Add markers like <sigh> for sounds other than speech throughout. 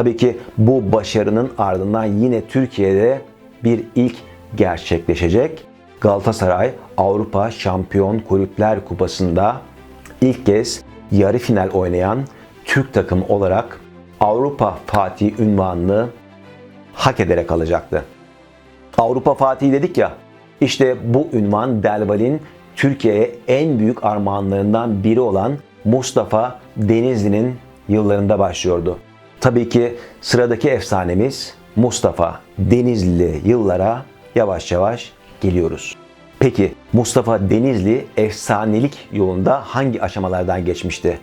Tabii ki bu başarının ardından yine Türkiye'de bir ilk gerçekleşecek. Galatasaray Avrupa Şampiyon Kulüpler Kupası'nda ilk kez yarı final oynayan Türk takımı olarak Avrupa Fatih ünvanını hak ederek alacaktı. Avrupa Fatih dedik ya, işte bu ünvan Delval'in Türkiye'ye en büyük armağanlarından biri olan Mustafa Denizli'nin yıllarında başlıyordu. Tabii ki sıradaki efsanemiz Mustafa Denizli yıllara yavaş yavaş geliyoruz. Peki Mustafa Denizli efsanelik yolunda hangi aşamalardan geçmişti?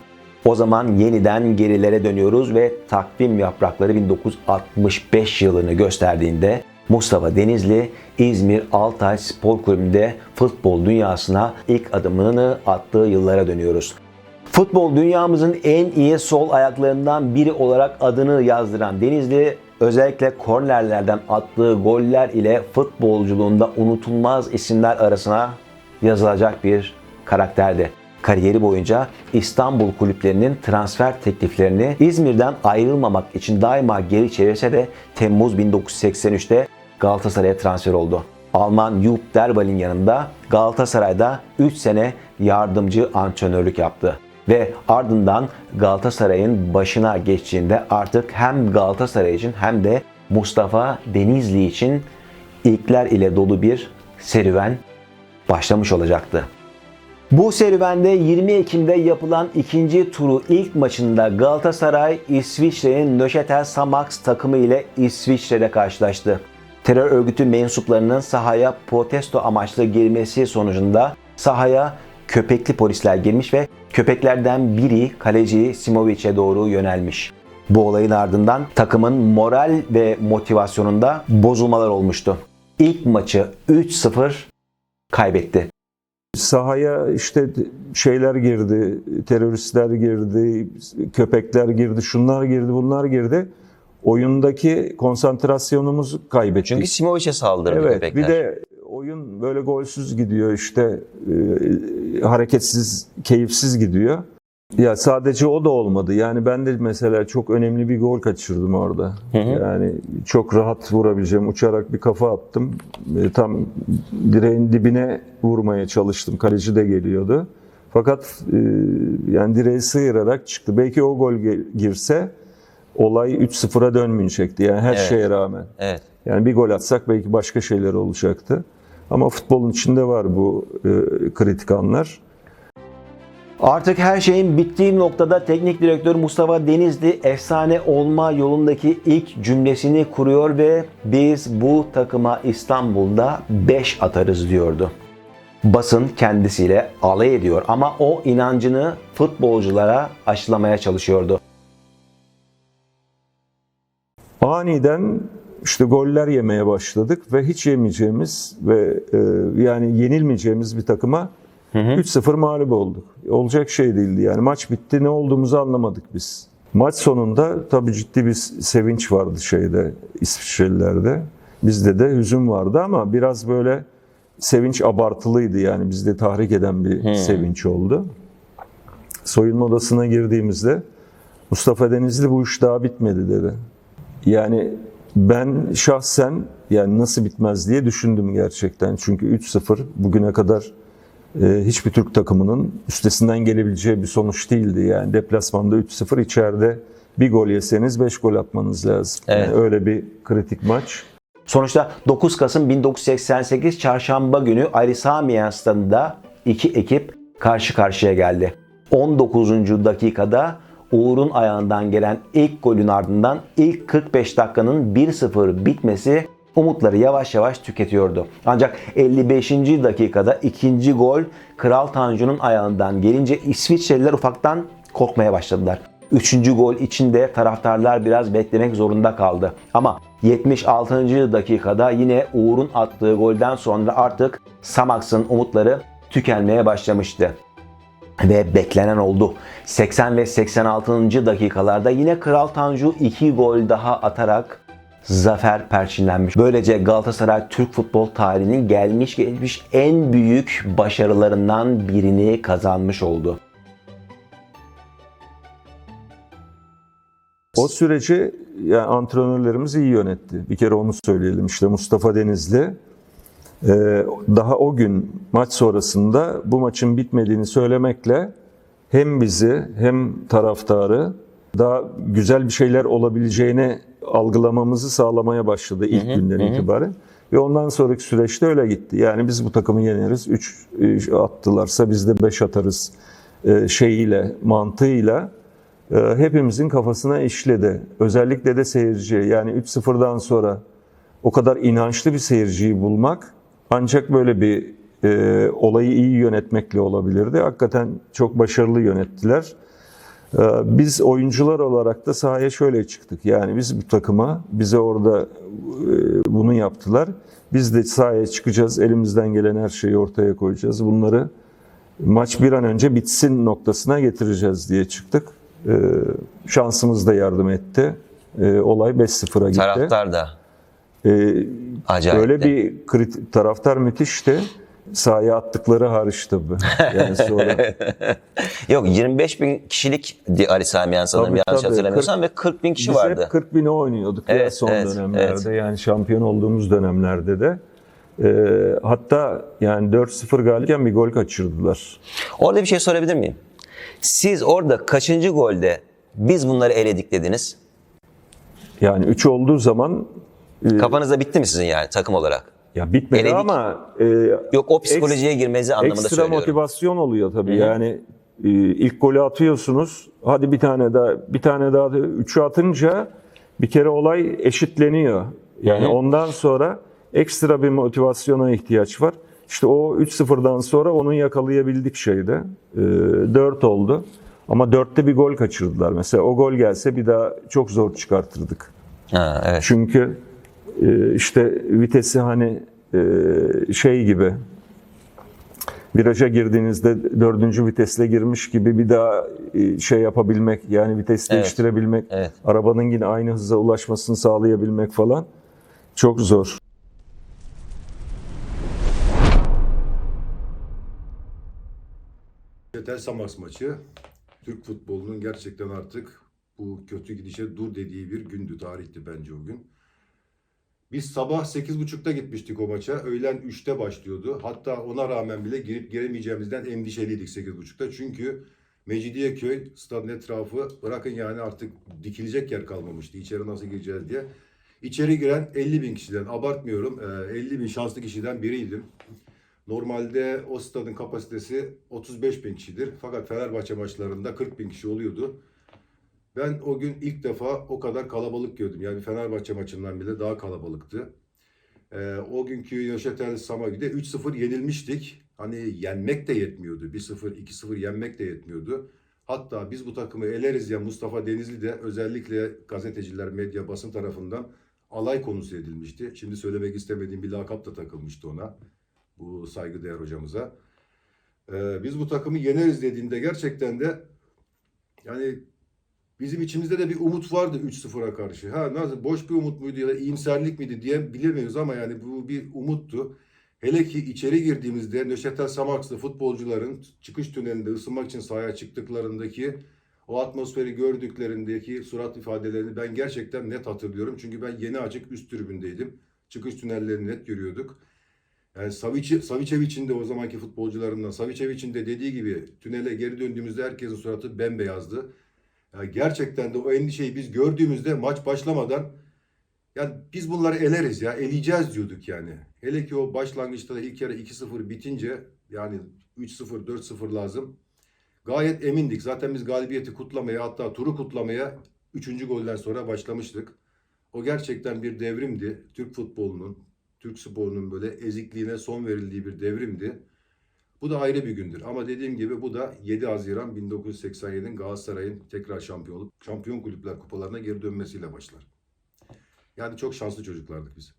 O zaman yeniden gerilere dönüyoruz ve takvim yaprakları 1965 yılını gösterdiğinde Mustafa Denizli İzmir Altay Spor Kulübü'nde futbol dünyasına ilk adımını attığı yıllara dönüyoruz. Futbol dünyamızın en iyi sol ayaklarından biri olarak adını yazdıran Denizli özellikle kornerlerden attığı goller ile futbolculuğunda unutulmaz isimler arasına yazılacak bir karakterdi. Kariyeri boyunca İstanbul kulüplerinin transfer tekliflerini İzmir'den ayrılmamak için daima geri çevirse de Temmuz 1983'te Galatasaray'a transfer oldu. Alman Jupp Derbal'in yanında Galatasaray'da 3 sene yardımcı antrenörlük yaptı ve ardından Galatasaray'ın başına geçtiğinde artık hem Galatasaray için hem de Mustafa Denizli için ilkler ile dolu bir serüven başlamış olacaktı. Bu serüvende 20 Ekim'de yapılan ikinci turu ilk maçında Galatasaray İsviçre'nin Nöşetel Samax takımı ile İsviçre'de karşılaştı. Terör örgütü mensuplarının sahaya protesto amaçlı girmesi sonucunda sahaya köpekli polisler girmiş ve köpeklerden biri kaleci Simovic'e doğru yönelmiş. Bu olayın ardından takımın moral ve motivasyonunda bozulmalar olmuştu. İlk maçı 3-0 kaybetti. Sahaya işte şeyler girdi, teröristler girdi, köpekler girdi, şunlar girdi, bunlar girdi. Oyundaki konsantrasyonumuzu kaybettik. Çünkü Simovic'e saldırdı evet, köpekler. bir de oyun böyle golsüz gidiyor işte e, hareketsiz, keyifsiz gidiyor. Ya sadece o da olmadı. Yani ben de mesela çok önemli bir gol kaçırdım orada. Yani çok rahat vurabileceğim. Uçarak bir kafa attım. E, tam direğin dibine vurmaya çalıştım. Kaleci de geliyordu. Fakat e, yani direği sıyırarak çıktı. Belki o gol girse olay 3-0'a dönmeyecekti. Yani her Evet. şeye rağmen. Evet. Yani bir gol atsak belki başka şeyler olacaktı. Ama futbolun içinde var bu e, kritik anlar. Artık her şeyin bittiği noktada teknik direktör Mustafa Denizli efsane olma yolundaki ilk cümlesini kuruyor ve biz bu takıma İstanbul'da 5 atarız diyordu. Basın kendisiyle alay ediyor ama o inancını futbolculara aşılamaya çalışıyordu. Aniden işte goller yemeye başladık ve hiç yemeyeceğimiz ve e, yani yenilmeyeceğimiz bir takıma 3-0 mağlup olduk. Olacak şey değildi yani maç bitti ne olduğumuzu anlamadık biz. Maç sonunda tabii ciddi bir sevinç vardı şeyde İsviçrelilerde. Bizde de hüzün vardı ama biraz böyle sevinç abartılıydı yani bizde tahrik eden bir sevinç oldu. Soyunma odasına girdiğimizde Mustafa Denizli bu iş daha bitmedi dedi. Yani ben şahsen yani nasıl bitmez diye düşündüm gerçekten. Çünkü 3-0 bugüne kadar e, hiçbir Türk takımının üstesinden gelebileceği bir sonuç değildi. Yani deplasmanda 3-0 içeride bir gol yeseniz 5 gol atmanız lazım. Evet. Yani öyle bir kritik maç. Sonuçta 9 Kasım 1988 Çarşamba günü Ali Sami stadında iki ekip karşı karşıya geldi. 19. dakikada Uğur'un ayağından gelen ilk golün ardından ilk 45 dakikanın 1-0 bitmesi umutları yavaş yavaş tüketiyordu. Ancak 55. dakikada ikinci gol Kral Tanju'nun ayağından gelince İsviçreliler ufaktan korkmaya başladılar. Üçüncü gol içinde taraftarlar biraz beklemek zorunda kaldı. Ama 76. dakikada yine Uğur'un attığı golden sonra artık Samax'ın umutları tükenmeye başlamıştı. Ve beklenen oldu. 80 ve 86. dakikalarda yine Kral Tanju 2 gol daha atarak zafer perçinlenmiş. Böylece Galatasaray Türk futbol tarihinin gelmiş geçmiş en büyük başarılarından birini kazanmış oldu. O süreci yani antrenörlerimiz iyi yönetti. Bir kere onu söyleyelim. İşte Mustafa Denizli daha o gün maç sonrasında bu maçın bitmediğini söylemekle hem bizi hem taraftarı daha güzel bir şeyler olabileceğini algılamamızı sağlamaya başladı ilk günden itibaren. Ve ondan sonraki süreçte öyle gitti. Yani biz bu takımı yeneriz. 3 attılarsa biz de 5 atarız e, şeyiyle, mantığıyla e, hepimizin kafasına işledi. Özellikle de seyirci. Yani 3-0'dan sonra o kadar inançlı bir seyirciyi bulmak ancak böyle bir e, olayı iyi yönetmekle olabilirdi. Hakikaten çok başarılı yönettiler. E, biz oyuncular olarak da sahaya şöyle çıktık. Yani biz bu takıma, bize orada e, bunu yaptılar. Biz de sahaya çıkacağız, elimizden gelen her şeyi ortaya koyacağız. Bunları maç bir an önce bitsin noktasına getireceğiz diye çıktık. E, şansımız da yardım etti. E, olay 5-0'a gitti. Taraftar da acayip. Öyle bir kritik, taraftar müthişti. Sahaya attıkları hariç tabii. Yani <laughs> sonra Yok 25 bin kişilik Ali Samiyan sanırım Tabii, yanlış tabii. hatırlamıyorsam ve 40 bin kişi biz vardı. hep 40 bine oynuyorduk ya Evet, son evet, dönemlerde. Yani şampiyon olduğumuz dönemlerde de. Ee, hatta yani 4-0 galipken bir gol kaçırdılar. Orada bir şey sorabilir miyim? Siz orada kaçıncı golde biz bunları eledik dediniz? Yani 3 olduğu zaman e, Kafanızda bitti mi sizin yani takım olarak? ya bitmedi Eledik. ama e, Yok o psikolojiye girmenizi anlamında ekstra söylüyorum. motivasyon oluyor tabii. Yani e, ilk golü atıyorsunuz. Hadi bir tane daha bir tane daha da üçü atınca bir kere olay eşitleniyor. Yani ondan sonra ekstra bir motivasyona ihtiyaç var. İşte o 3-0'dan sonra onu yakalayabildik şeyde. E, 4 oldu. Ama 4'te bir gol kaçırdılar. Mesela o gol gelse bir daha çok zor çıkartırdık. Ha, evet. Çünkü işte vitesi hani e, şey gibi viraja girdiğinizde dördüncü vitesle girmiş gibi bir daha e, şey yapabilmek yani vites değiştirebilmek evet. arabanın yine aynı hıza ulaşmasını sağlayabilmek falan çok zor. Yeter Samax maçı Türk futbolunun gerçekten artık bu kötü gidişe dur dediği bir gündü, tarihti bence o gün. Biz sabah 8.30'da gitmiştik o maça. Öğlen 3'te başlıyordu. Hatta ona rağmen bile girip giremeyeceğimizden endişeliydik 8.30'da. Çünkü Mecidiyeköy stadın etrafı bırakın yani artık dikilecek yer kalmamıştı. İçeri nasıl gireceğiz diye. İçeri giren 50 bin kişiden abartmıyorum. eee, 50 bin şanslı kişiden biriydim. Normalde o stadın kapasitesi 35 bin kişidir. Fakat Fenerbahçe maçlarında 40 bin kişi oluyordu. Ben o gün ilk defa o kadar kalabalık gördüm. Yani Fenerbahçe maçından bile daha kalabalıktı. Ee, o günkü Nöşetel Samavi'de 3-0 yenilmiştik. Hani yenmek de yetmiyordu. 1-0, 2-0 yenmek de yetmiyordu. Hatta biz bu takımı eleriz ya Mustafa Denizli de özellikle gazeteciler, medya, basın tarafından alay konusu edilmişti. Şimdi söylemek istemediğim bir lakap da takılmıştı ona. Bu saygıdeğer hocamıza. Ee, biz bu takımı yeneriz dediğinde gerçekten de yani bizim içimizde de bir umut vardı 3-0'a karşı. Ha nasıl boş bir umut muydu ya da iyimserlik miydi diye bilemiyoruz ama yani bu bir umuttu. Hele ki içeri girdiğimizde Nöşetel Samakslı futbolcuların çıkış tünelinde ısınmak için sahaya çıktıklarındaki o atmosferi gördüklerindeki surat ifadelerini ben gerçekten net hatırlıyorum. Çünkü ben yeni açık üst tribündeydim. Çıkış tünellerini net görüyorduk. Yani Savic, Savicevic'in de o zamanki futbolcularından Savicevic'in de dediği gibi tünele geri döndüğümüzde herkesin suratı bembeyazdı. Yani gerçekten de o endişeyi biz gördüğümüzde maç başlamadan yani biz bunları eleriz ya eleyeceğiz diyorduk yani. Hele ki o başlangıçta da ilk yarı 2-0 bitince yani 3-0 4-0 lazım. Gayet emindik. Zaten biz galibiyeti kutlamaya hatta turu kutlamaya 3. golden sonra başlamıştık. O gerçekten bir devrimdi. Türk futbolunun, Türk sporunun böyle ezikliğine son verildiği bir devrimdi. Bu da ayrı bir gündür. Ama dediğim gibi bu da 7 Haziran 1987'nin Galatasaray'ın tekrar şampiyon olup şampiyon kulüpler kupalarına geri dönmesiyle başlar. Yani çok şanslı çocuklardık biz.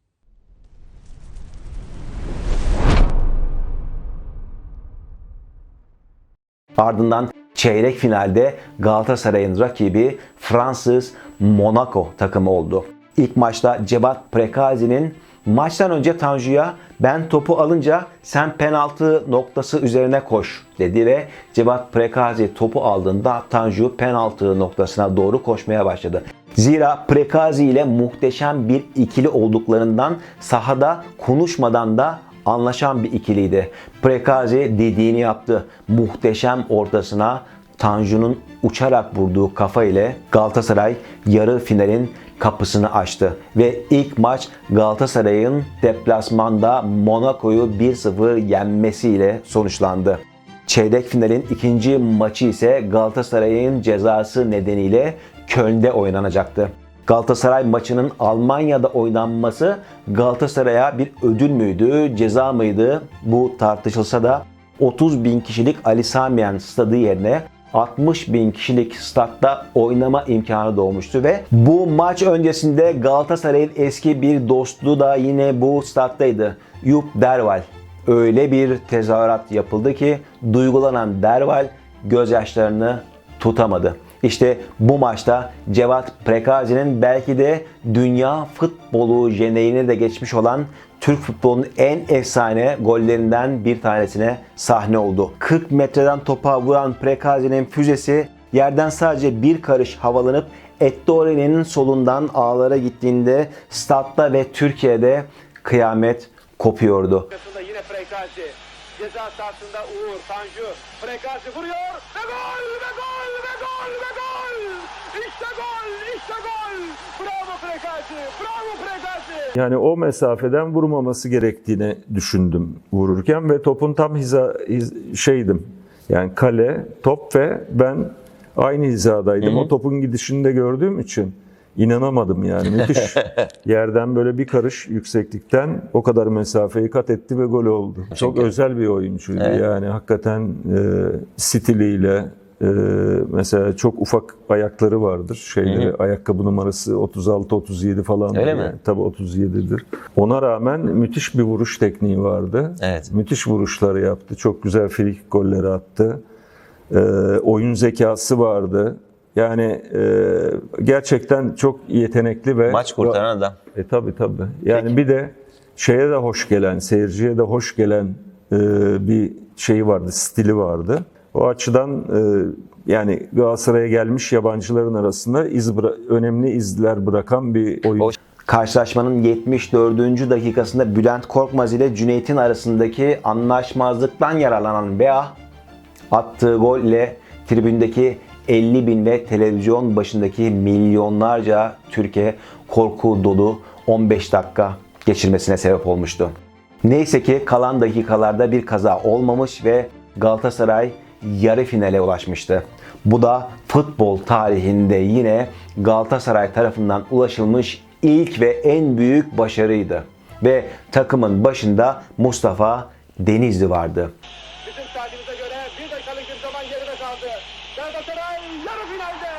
Ardından çeyrek finalde Galatasaray'ın rakibi Fransız Monaco takımı oldu. İlk maçta Cevat Prekazi'nin maçtan önce Tanju'ya ben topu alınca sen penaltı noktası üzerine koş dedi ve Cevat Prekazi topu aldığında Tanju penaltı noktasına doğru koşmaya başladı. Zira Prekazi ile muhteşem bir ikili olduklarından sahada konuşmadan da anlaşan bir ikiliydi. Prekazi dediğini yaptı. Muhteşem ortasına Tanju'nun uçarak vurduğu kafa ile Galatasaray yarı finalin kapısını açtı ve ilk maç Galatasaray'ın deplasmanda Monaco'yu 1-0 yenmesiyle sonuçlandı. Çeyrek finalin ikinci maçı ise Galatasaray'ın cezası nedeniyle Köln'de oynanacaktı. Galatasaray maçının Almanya'da oynanması Galatasaray'a bir ödül müydü, ceza mıydı? Bu tartışılsa da 30 bin kişilik Ali Sami stadı yerine 60 bin kişilik statta oynama imkanı doğmuştu ve bu maç öncesinde Galatasaray'ın eski bir dostu da yine bu stattaydı. Yup Derval. Öyle bir tezahürat yapıldı ki duygulanan Derval gözyaşlarını tutamadı. İşte bu maçta Cevat Prekazi'nin belki de dünya futbolu jeneğine de geçmiş olan Türk futbolunun en efsane gollerinden bir tanesine sahne oldu. 40 metreden topa vuran Prekazi'nin füzesi yerden sadece bir karış havalanıp Ettore solundan ağlara gittiğinde statta ve Türkiye'de kıyamet kopuyordu. Yine Prekazi. Ceza sahasında Uğur, Tanju. Prekazi vuruyor ve gol ve gol ve gol. İşte gol, işte gol. Bravo. Yani o mesafeden vurmaması gerektiğini düşündüm vururken ve topun tam hiza hiz- şeydim. Yani kale, top ve ben aynı hizadaydım. O topun gidişini de gördüğüm için inanamadım yani. Müthiş. <laughs> Yerden böyle bir karış yükseklikten o kadar mesafeyi kat etti ve gol oldu. Çok özel bir oyuncuydu. Yani hakikaten e, stiliyle e, mesela çok ufak ayakları vardır. Şeyleri ayakkabı numarası 36 37 falan. Öyle mi? Tabii 37'dir. Ona rağmen müthiş bir vuruş tekniği vardı. Evet. Müthiş vuruşları yaptı. Çok güzel frikik golleri attı. Ee, oyun zekası vardı. Yani e, gerçekten çok yetenekli ve Maç kurtaran adam. E tabi tabi. Yani bir de şeye de hoş gelen, seyirciye de hoş gelen e, bir şeyi vardı, stili vardı. O açıdan e, yani Galatasaray'a gelmiş yabancıların arasında iz önemli izler bırakan bir oyuncu. O- Karşılaşmanın 74. dakikasında Bülent Korkmaz ile Cüneyt'in arasındaki anlaşmazlıktan yararlanan Bea attığı golle tribündeki 50 bin ve televizyon başındaki milyonlarca Türkiye korku dolu 15 dakika geçirmesine sebep olmuştu. Neyse ki kalan dakikalarda bir kaza olmamış ve Galatasaray yarı finale ulaşmıştı. Bu da futbol tarihinde yine Galatasaray tarafından ulaşılmış ilk ve en büyük başarıydı. Ve takımın başında Mustafa Denizli vardı. Bizim saatimize göre bir dakikalık bir zaman geride kaldı. Galatasaray yarı finalde.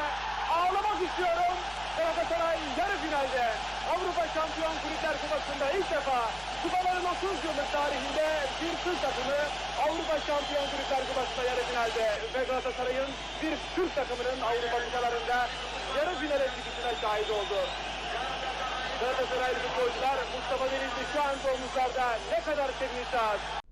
Ağlamak istiyorum. Galatasaray yarı finalde. Avrupa Şampiyon Kulüpler Kupası'nda ilk defa kupaların 30 yıllık tarihinde bir Türk takımı Avrupa Şampiyon Kulüpler Kupası'nda yarı finalde ve Galatasaray'ın bir Türk takımının Avrupa kupalarında yarı finale çıkışına şahit oldu. Galatasaraylı futbolcular Mustafa Denizli şu anda omuzlarda ne kadar sevinçli.